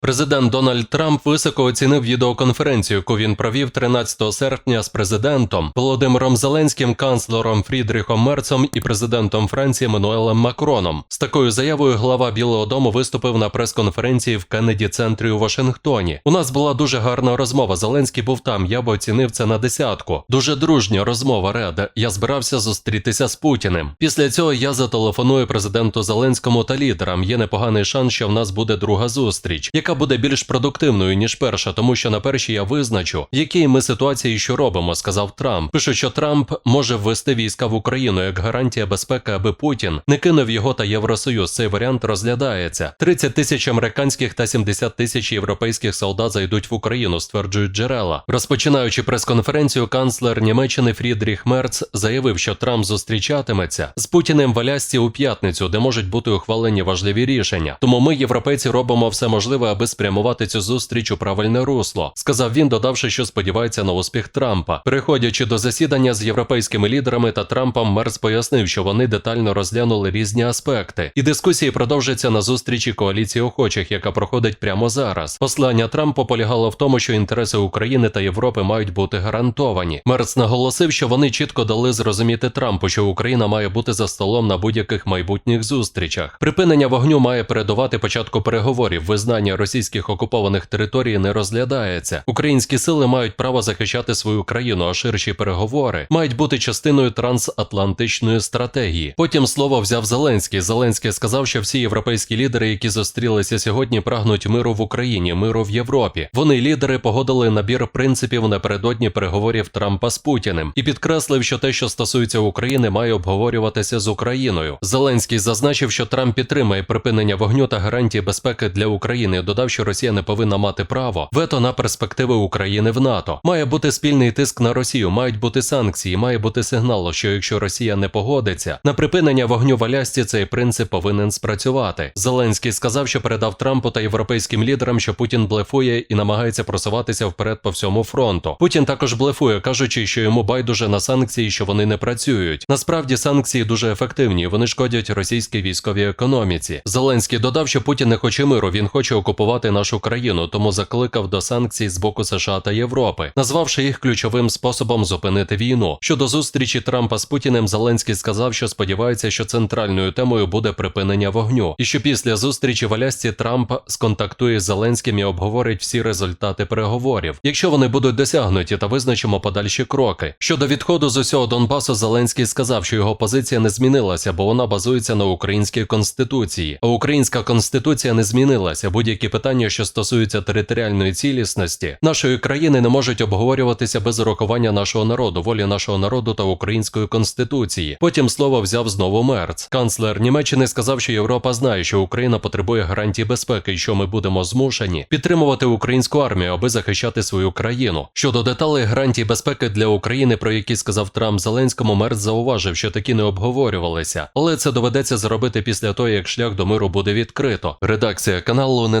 Президент Дональд Трамп високо оцінив відеоконференцію, яку він провів 13 серпня з президентом Володимиром Зеленським, канцлером Фрідріхом Мерцом і президентом Франції Мануелем Макроном. З такою заявою глава Білого Дому виступив на прес-конференції в Кеннеді центрі у Вашингтоні. У нас була дуже гарна розмова. Зеленський був там. Я б оцінив це на десятку. Дуже дружня розмова. Реда. Я збирався зустрітися з Путіним. Після цього я зателефоную президенту Зеленському та лідерам. Є непоганий шанс, що в нас буде друга зустріч, яка буде більш продуктивною ніж перша, тому що на першій я визначу, в якій ми ситуації що робимо, сказав Трамп. Пише, що Трамп може ввести війська в Україну як гарантія безпеки, аби Путін не кинув його та Євросоюз. Цей варіант розглядається. 30 тисяч американських та 70 тисяч європейських солдат зайдуть в Україну, стверджують джерела. Розпочинаючи прес-конференцію, канцлер Німеччини Фрідріх Мерц заявив, що Трамп зустрічатиметься з Путіним в Алясці у п'ятницю, де можуть бути ухвалені важливі рішення. Тому ми, європейці, робимо все можливе, аби спрямувати цю зустріч у правильне русло, сказав він, додавши, що сподівається на успіх Трампа. Переходячи до засідання з європейськими лідерами та Трампом, Мерц пояснив, що вони детально розглянули різні аспекти, і дискусії продовжаться на зустрічі коаліції охочих, яка проходить прямо зараз. Послання Трампа полягало в тому, що інтереси України та Європи мають бути гарантовані. Мерц наголосив, що вони чітко дали зрозуміти Трампу, що Україна має бути за столом на будь-яких майбутніх зустрічах. Припинення вогню має передувати початку переговорів. Визнання російських окупованих територій не розглядається. Українські сили мають право захищати свою країну, а ширші переговори мають бути частиною трансатлантичної стратегії. Потім слово взяв Зеленський. Зеленський сказав, що всі європейські лідери, які зустрілися сьогодні, прагнуть миру в Україні, миру в Європі. Вони лідери погодили набір принципів напередодні переговорів Трампа з Путіним і підкреслив, що те, що стосується України, має обговорюватися з Україною. Зеленський зазначив, що Трамп підтримає припинення вогню та гарантії безпеки для України. Додав, що Росія не повинна мати право вето на перспективи України в НАТО. Має бути спільний тиск на Росію, мають бути санкції, має бути сигнал, що якщо Росія не погодиться на припинення вогню в Алясці, цей принцип повинен спрацювати. Зеленський сказав, що передав Трампу та європейським лідерам, що Путін блефує і намагається просуватися вперед по всьому фронту. Путін також блефує, кажучи, що йому байдуже на санкції, що вони не працюють. Насправді санкції дуже ефективні, вони шкодять російській військовій економіці. Зеленський додав, що Путін не хоче миру, він хоче окупувати нашу країну, тому закликав до санкцій з боку США та Європи, назвавши їх ключовим способом зупинити війну. Щодо зустрічі Трампа з Путіним, Зеленський сказав, що сподівається, що центральною темою буде припинення вогню, і що після зустрічі в Алясці Трамп сконтактує з Зеленським і обговорить всі результати переговорів, якщо вони будуть досягнуті, та визначимо подальші кроки. Щодо відходу з усього Донбасу, Зеленський сказав, що його позиція не змінилася, бо вона базується на українській конституції. А українська конституція не змінилася. Будь-які питання, що стосуються територіальної цілісності нашої країни, не можуть обговорюватися без урахування нашого народу, волі нашого народу та української конституції. Потім слово взяв знову Мерц. Канцлер Німеччини сказав, що Європа знає, що Україна потребує гарантій безпеки, і що ми будемо змушені підтримувати українську армію, аби захищати свою країну. Щодо деталей гарантій безпеки для України, про які сказав Трамп Зеленському, Мерц зауважив, що такі не обговорювалися, але це доведеться зробити після того, як шлях до миру буде відкрито. Редакція каналу не